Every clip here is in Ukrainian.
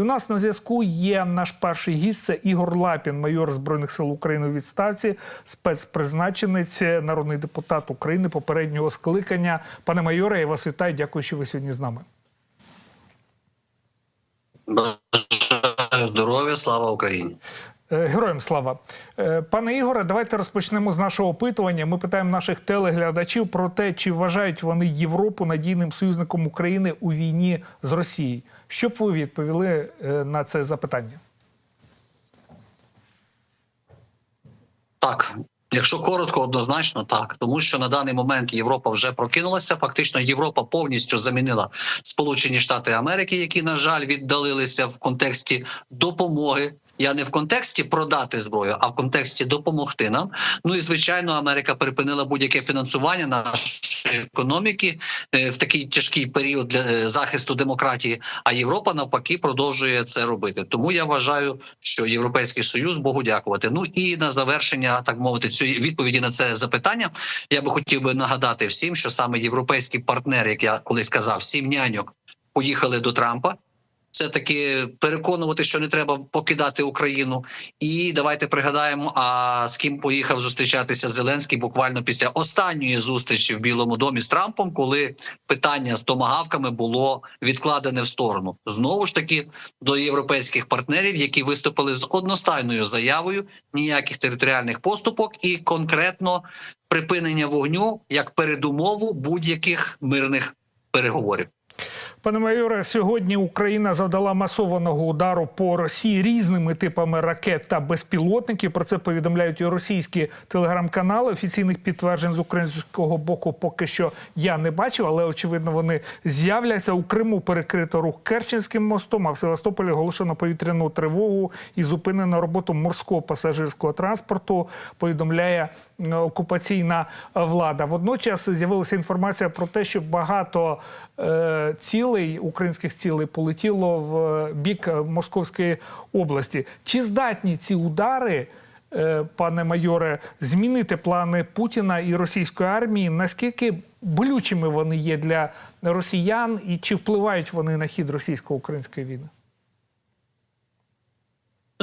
У нас на зв'язку є наш перший гість, це Ігор Лапін, майор Збройних сил України у відставці, спецпризначенець, народний депутат України попереднього скликання. Пане майоре, я вас вітаю. Дякую, що ви сьогодні з нами. Здоров'я, слава Україні. Е, Героям слава, Е, пане Ігоре. Давайте розпочнемо з нашого опитування. Ми питаємо наших телеглядачів про те, чи вважають вони Європу надійним союзником України у війні з Росією. Що б ви відповіли е, на це запитання? Так, якщо коротко, однозначно так, тому що на даний момент Європа вже прокинулася. Фактично, Європа повністю замінила Сполучені Штати Америки, які на жаль віддалилися в контексті допомоги. Я не в контексті продати зброю, а в контексті допомогти нам. Ну і звичайно, Америка припинила будь-яке фінансування нашої економіки е, в такий тяжкий період для е, захисту демократії. А Європа навпаки продовжує це робити. Тому я вважаю, що Європейський Союз Богу дякувати. Ну і на завершення, так мовити, цієї відповіді на це запитання. Я би хотів би нагадати всім, що саме європейські партнери, як я колись казав, сім няньок поїхали до Трампа. Це таки переконувати, що не треба покидати Україну. І давайте пригадаємо, а з ким поїхав зустрічатися Зеленський буквально після останньої зустрічі в Білому домі з Трампом, коли питання з томагавками було відкладене в сторону. Знову ж таки до європейських партнерів, які виступили з одностайною заявою ніяких територіальних поступок і конкретно припинення вогню як передумову будь-яких мирних переговорів. Пане майоре, сьогодні Україна завдала масованого удару по Росії різними типами ракет та безпілотників. Про це повідомляють і російські телеграм-канали. Офіційних підтверджень з українського боку поки що я не бачив, але очевидно вони з'являться. У Криму перекрито рух Керченським мостом, а в Севастополі оголошено повітряну тривогу і зупинено роботу морського пасажирського транспорту. Повідомляє е, окупаційна влада. Водночас з'явилася інформація про те, що багато е, цілей українських цілей полетіло в бік е, Московської області. Чи здатні ці удари, е, пане майоре, змінити плани Путіна і російської армії? Наскільки болючими вони є для росіян, і чи впливають вони на хід російсько-української війни?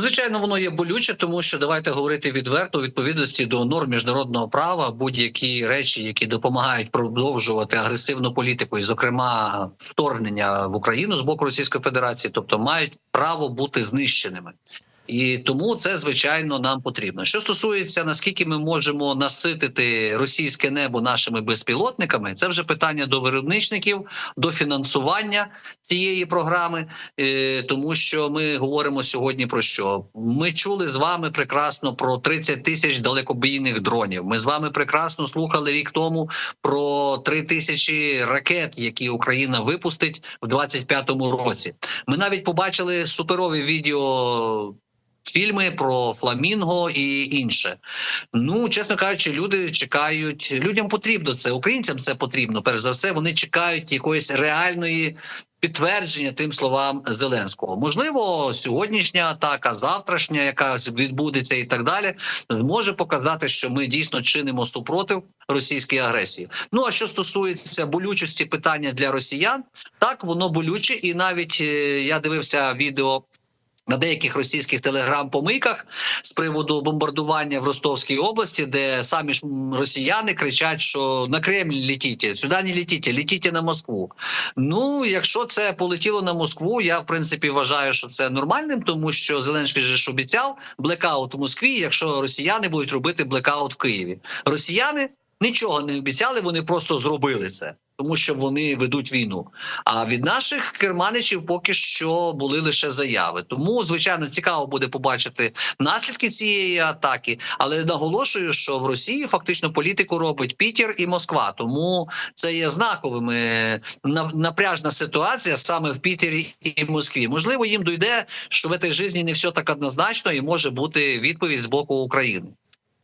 Звичайно, воно є болюче, тому що давайте говорити відверто у відповідності до норм міжнародного права будь-які речі, які допомагають продовжувати агресивну політику, і, зокрема, вторгнення в Україну з боку Російської Федерації, тобто мають право бути знищеними. І тому це звичайно нам потрібно. Що стосується наскільки ми можемо наситити російське небо нашими безпілотниками, це вже питання до виробничників, до фінансування цієї програми, е, тому що ми говоримо сьогодні про що ми чули з вами прекрасно про 30 тисяч далекобійних дронів. Ми з вами прекрасно слухали рік тому про 3 тисячі ракет, які Україна випустить в 25-му році. Ми навіть побачили суперові відео. Фільми про фламінго і інше. Ну, чесно кажучи, люди чекають. Людям потрібно це. Українцям це потрібно. Перш за все, вони чекають якоїсь реальної підтвердження тим словам Зеленського. Можливо, сьогоднішня атака, завтрашня, яка відбудеться, і так далі, зможе показати, що ми дійсно чинимо супротив російській агресії. Ну а що стосується болючості питання для росіян, так воно болюче, і навіть е, я дивився відео. На деяких російських телеграм-помийках з приводу бомбардування в Ростовській області, де самі ж росіяни кричать, що на Кремль літіть, сюди не літіть, літіть на Москву. Ну, якщо це полетіло на Москву, я в принципі вважаю, що це нормальним, тому що Зеленський же ж обіцяв блекаут в Москві, якщо росіяни будуть робити блекаут в Києві. Росіяни нічого не обіцяли, вони просто зробили це. Тому що вони ведуть війну. А від наших керманичів поки що були лише заяви. Тому, звичайно, цікаво буде побачити наслідки цієї атаки. Але наголошую, що в Росії фактично політику робить Пітер і Москва. Тому це є знаковими на- напряжна ситуація саме в Пітері і Москві. Можливо, їм дойде, що в цій житті не все так однозначно, і може бути відповідь з боку України.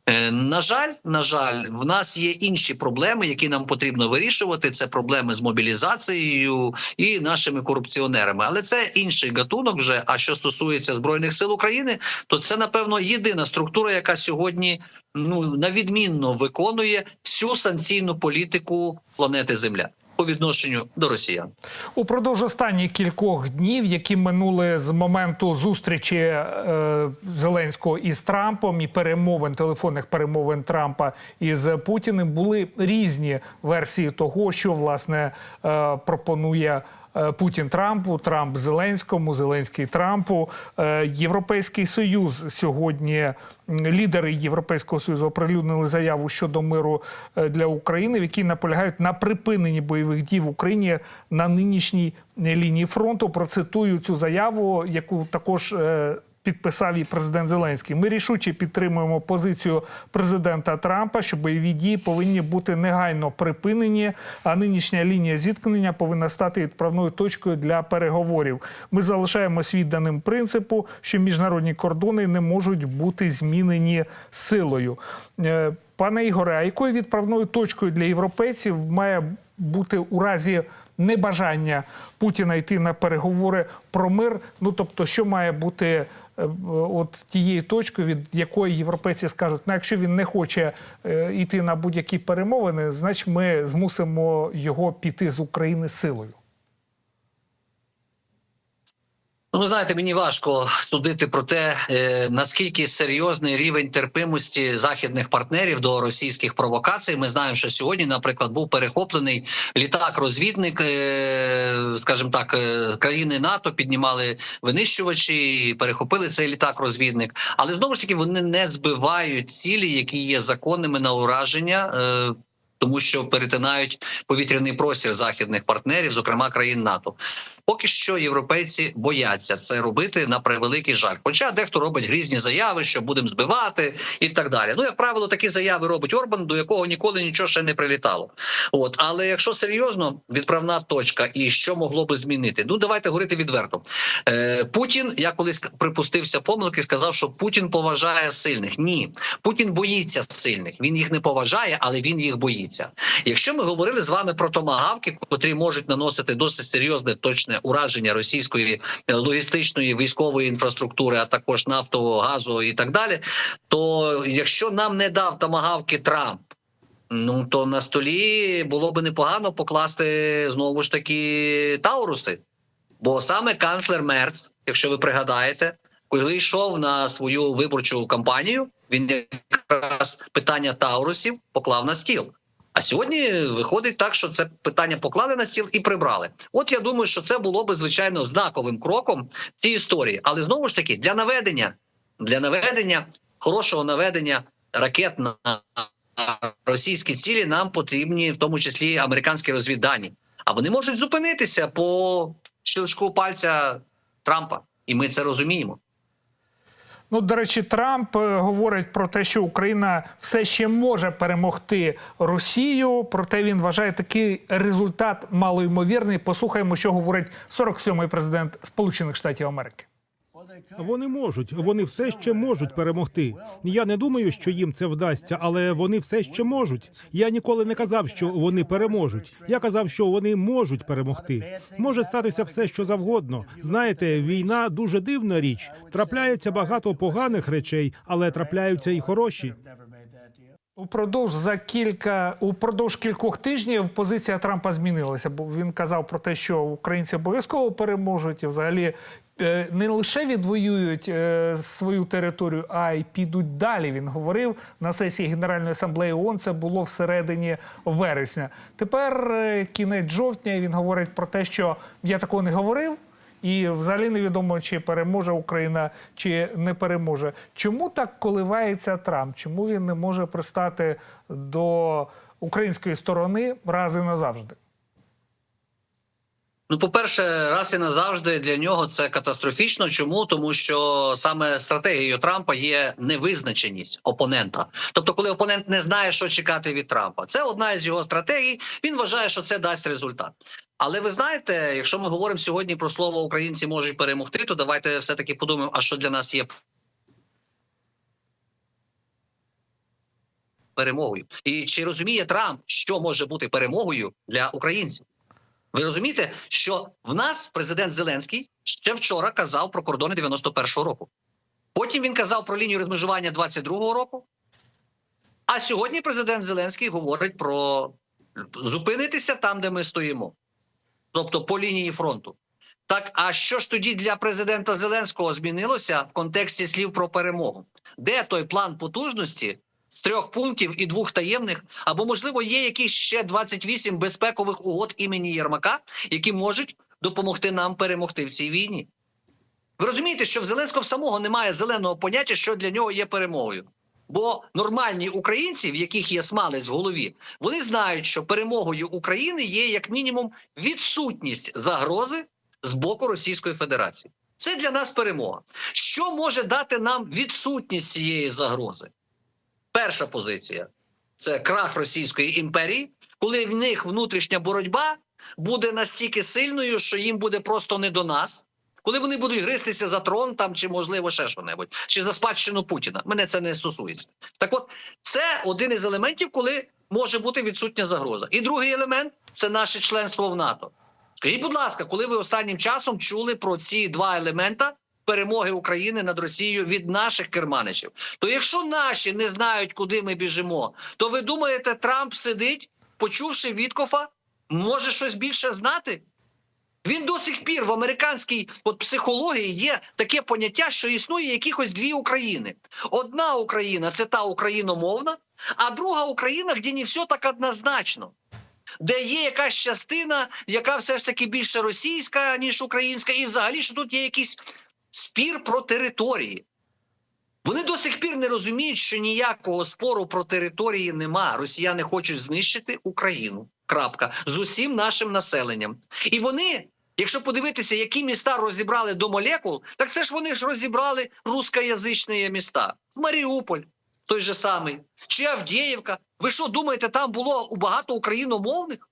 Е, На жаль, на жаль, в нас є інші проблеми, які нам потрібно вирішувати. Це проблеми з мобілізацією і нашими корупціонерами. Але це інший гатунок. Вже а що стосується збройних сил України, то це напевно єдина структура, яка сьогодні ну на відмінно виконує всю санкційну політику планети Земля. По відношенню до росіян. Упродовж останніх кількох днів, які минули з моменту зустрічі е, Зеленського із Трампом і перемовин, телефонних перемовин Трампа із Путіним, були різні версії того, що власне е, пропонує. Е, Путін Трампу, Трамп Зеленському, Зеленський Трампу. Е, Європейський союз сьогодні лідери Європейського союзу оприлюднили заяву щодо миру е, для України, в якій наполягають на припиненні бойових дій в Україні на нинішній лінії фронту. Процитую цю заяву, яку також. Підписав і президент Зеленський. Ми рішуче підтримуємо позицію президента Трампа, що бойові дії повинні бути негайно припинені, а нинішня лінія зіткнення повинна стати відправною точкою для переговорів. Ми залишаємось відданим принципу, що міжнародні кордони не можуть бути змінені силою. Е, Пане Ігоре, а якою відправною точкою для європейців має бути у разі небажання Путіна йти на переговори про мир? Ну тобто, що має бути от тією точкою, від якої європейці скажуть, ну якщо він не хоче е, йти на будь-які перемовини, значить ми змусимо його піти з України силою. Ну, знаєте, мені важко судити про те, е, наскільки серйозний рівень терпимості західних партнерів до російських провокацій. Ми знаємо, що сьогодні, наприклад, був перехоплений літак-розвідник, е, скажімо так, е, країни НАТО піднімали винищувачі, і перехопили цей літак-розвідник. Але знову ж таки вони не збивають цілі, які є законними на ураження. Тому що перетинають повітряний простір західних партнерів, зокрема країн НАТО. Поки що європейці бояться це робити на превеликий жаль. Хоча дехто робить грізні заяви, що будемо збивати і так далі. Ну, як правило, такі заяви робить Орбан, до якого ніколи нічого ще не прилітало. От, але якщо серйозно, відправна точка і що могло би змінити? Ну давайте говорити відверто. Е, Путін, я колись припустився помилки, сказав, що Путін поважає сильних. Ні, Путін боїться сильних. Він їх не поважає, але він їх боїться. Якщо ми говорили з вами про томагавки, котрі можуть наносити досить серйозне точне ураження російської е, логістичної військової інфраструктури, а також нафтового газу і так далі. То якщо нам не дав томагавки Трамп. Ну то на столі було би непогано покласти знову ж таки Тауруси. Бо саме канцлер Мерц, якщо ви пригадаєте, коли йшов на свою виборчу кампанію, він якраз питання Таурусів поклав на стіл. А сьогодні виходить так, що це питання поклали на стіл і прибрали. От я думаю, що це було би звичайно знаковим кроком цій історії. Але знову ж таки, для наведення, для наведення хорошого наведення ракет на російські цілі нам потрібні, в тому числі американські розвіддані. А вони можуть зупинитися по щелчку пальця Трампа, і ми це розуміємо. Ну, до речі, Трамп е, говорить про те, що Україна все ще може перемогти Росію. Проте він вважає такий результат малоймовірний. Послухаємо, що говорить 47-й президент Сполучених Штатів Америки. Вони можуть, вони все ще можуть перемогти. Я не думаю, що їм це вдасться, але вони все ще можуть. Я ніколи не казав, що вони переможуть. Я казав, що вони можуть перемогти. Може статися все, що завгодно. Знаєте, війна дуже дивна річ. Трапляється багато поганих речей, але трапляються і хороші. Упродовж за кілька упродовж кількох тижнів позиція Трампа змінилася. Бо він казав про те, що українці обов'язково переможуть і взагалі не лише відвоюють е, свою територію, а й підуть далі. Він говорив на сесії Генеральної асамблеї ООН, Це було всередині вересня. Тепер е, кінець жовтня. Він говорить про те, що я такого не говорив. І взагалі невідомо, чи переможе Україна, чи не переможе. Чому так коливається Трамп? Чому він не може пристати до української сторони раз і назавжди? Ну, по-перше, раз і назавжди для нього це катастрофічно. Чому? Тому що саме стратегією Трампа є невизначеність опонента. Тобто, коли опонент не знає, що чекати від Трампа, це одна із його стратегій. Він вважає, що це дасть результат. Але ви знаєте, якщо ми говоримо сьогодні про слово українці можуть перемогти, то давайте все таки подумаємо, а що для нас є перемогою, і чи розуміє Трамп, що може бути перемогою для українців? Ви розумієте, що в нас президент Зеленський ще вчора казав про кордони 91-го року. Потім він казав про лінію розмежування 22-го року. А сьогодні президент Зеленський говорить про зупинитися там, де ми стоїмо, тобто по лінії фронту. Так, а що ж тоді для президента Зеленського змінилося в контексті слів про перемогу? Де той план потужності з трьох пунктів і двох таємних? Або можливо є якісь ще 28 безпекових угод імені Єрмака, які можуть допомогти нам перемогти в цій війні? Ви розумієте, що в Зеленського самого немає зеленого поняття, що для нього є перемогою. Бо нормальні українці, в яких є смалець в голові, вони знають, що перемогою України є як мінімум відсутність загрози з боку Російської Федерації. Це для нас перемога. Що може дати нам відсутність цієї загрози? Перша позиція це крах Російської імперії, коли в них внутрішня боротьба буде настільки сильною, що їм буде просто не до нас. Коли вони будуть гристися за трон там чи можливо ще що-небудь, чи за спадщину Путіна. Мене це не стосується. Так от, це один із елементів, коли може бути відсутня загроза. І другий елемент це наше членство в НАТО. Скажіть, будь ласка, коли ви останнім часом чули про ці два елемента перемоги України над Росією від наших керманичів? То якщо наші не знають, куди ми біжимо, то ви думаєте, Трамп сидить, почувши Віткофа, може щось більше знати? Він до сих пір в американській от психології є таке поняття, що існує якихось дві України. Одна Україна це та україномовна, а друга Україна, де не все так однозначно. Де є якась частина, яка все ж таки більше російська, ніж українська, і взагалі що тут є якийсь спір про території. Вони до сих пір не розуміють, що ніякого спору про території нема. Росіяни хочуть знищити Україну. Крапка з усім нашим населенням. І вони, якщо подивитися, які міста розібрали до молекул, так це ж вони ж розібрали рускоязичні міста. Маріуполь, той же самий, чи Авдіївка. Ви що думаєте, там було багато україномовних?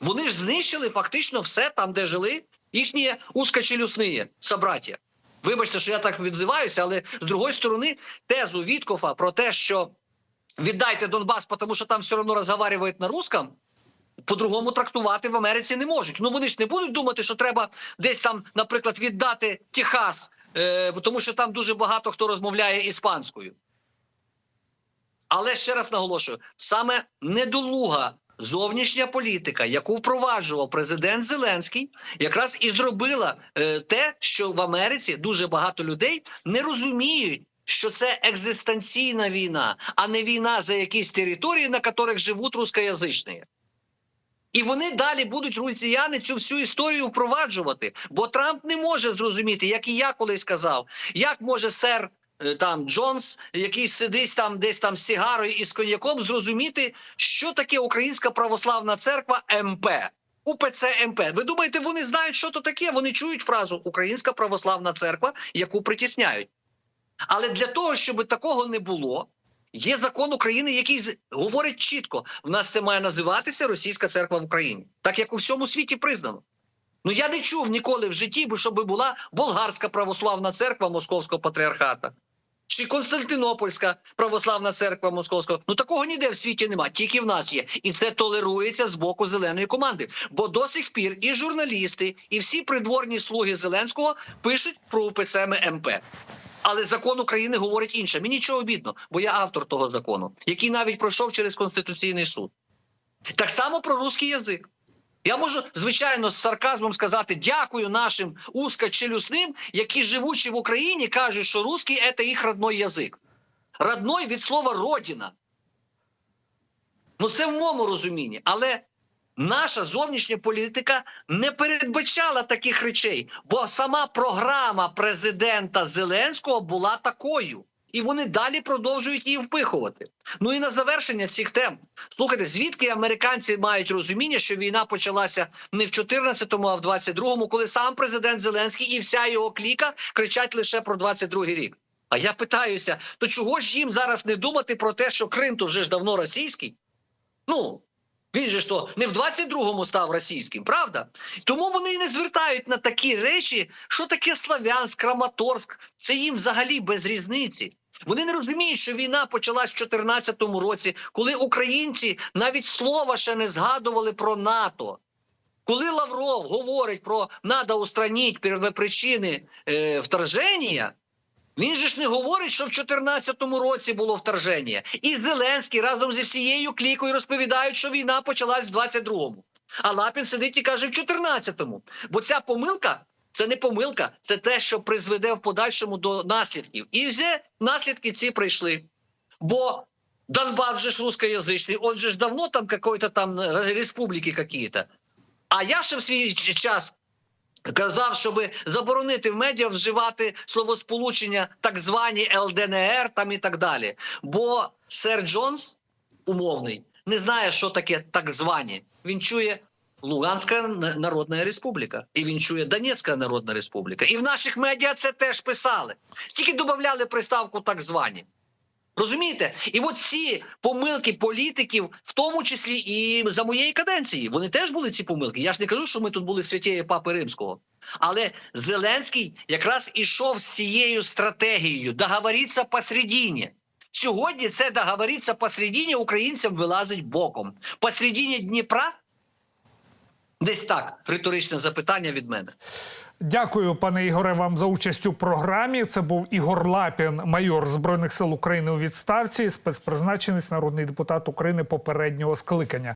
Вони ж знищили фактично все там, де жили їхні узкочелюсні собраття. Вибачте, що я так відзиваюся, але з другої сторони, тезу Віткофа про те, що віддайте Донбас, тому що там все одно розговорюють на русском, по-другому трактувати в Америці не можуть. Ну вони ж не будуть думати, що треба десь там, наприклад, віддати Техас, е, тому що там дуже багато хто розмовляє іспанською. Але ще раз наголошую: саме недолуга зовнішня політика, яку впроваджував президент Зеленський, якраз і зробила е, те, що в Америці дуже багато людей не розуміють. Що це екзистенційна війна, а не війна за якісь території, на яких живуть рускоязичні. І вони далі будуть росіяни цю всю історію впроваджувати. Бо Трамп не може зрозуміти, як і я колись казав, як може сер там Джонс, який сидить там десь там з сигарою і з коньяком, зрозуміти, що таке Українська православна церква МП. УПЦ МП. Ви думаєте, вони знають, що то таке? Вони чують фразу Українська православна церква, яку притісняють. Але для того, щоб такого не було, є закон України, який говорить чітко: в нас це має називатися Російська церква в Україні, так як у всьому світі признано. Ну я не чув ніколи в житті, щоб була болгарська православна церква Московського патріархата. Чи Константинопольська православна церква Московського ну такого ніде в світі нема, тільки в нас є, і це толерується з боку зеленої команди. Бо до сих пір і журналісти, і всі придворні слуги Зеленського пишуть про УПЦ МП. Але закон України говорить інше. Мені нічого обідно, бо я автор того закону, який навіть пройшов через Конституційний суд. Так само про русський язик. Я можу, звичайно, з сарказмом сказати дякую нашим узкочелюсним, які живучи в Україні, кажуть, що русський – це їх родной язик. Родной від слова родина. Ну, це в моєму розумінні. Але наша зовнішня політика не передбачала таких речей, бо сама програма президента Зеленського була такою. І вони далі продовжують її впихувати. Ну і на завершення цих тем. Слухайте, звідки американці мають розуміння, що війна почалася не в 14-му, а в 22-му, коли сам президент Зеленський і вся його кліка кричать лише про 22-й рік. А я питаюся: то чого ж їм зараз не думати про те, що Крим то вже ж давно російський? Ну він же ж то не в 22-му став російським, правда? Тому вони і не звертають на такі речі, що таке Славянськ, Краматорськ. Це їм взагалі без різниці. Вони не розуміють, що війна почалась в 2014 році, коли українці навіть слова ще не згадували про НАТО. Коли Лавров говорить про «надо устранити первопричини е, вторження, Він же ж не говорить, що в 2014 році було вторження. І Зеленський разом зі всією клікою розповідають, що війна почалась в 22-му. А Лапін сидить і каже в 14-му. Бо ця помилка це не помилка, це те, що призведе в подальшому до наслідків. І вже наслідки ці прийшли. Бо Донбас же ж русскоязичний, он же ж давно там какой-то там е, республіки какие-то. А я ще в свій час казав, щоб заборонити в медіа вживати словосполучення так звані ЛДНР там і так далі. Бо сер Джонс, умовний, не знає, що таке так звані. Він чує Луганська Народна Республіка, і він чує Донецька Народна Республіка. І в наших медіа це теж писали. Тільки додавали приставку так звані. Розумієте? І от ці помилки політиків, в тому числі і за моєї каденції, вони теж були ці помилки. Я ж не кажу, що ми тут були святіє папи римського. Але Зеленський якраз ішов з цією стратегією договоритися посередині. Сьогодні це договоритися посередині українцям вилазить боком. Посередині Дніпра десь так риторичне запитання від мене. Дякую, пане Ігоре, вам за участь у програмі. Це був Ігор Лапін, майор збройних сил України у відставці, спецпризначенець, народний депутат України попереднього скликання.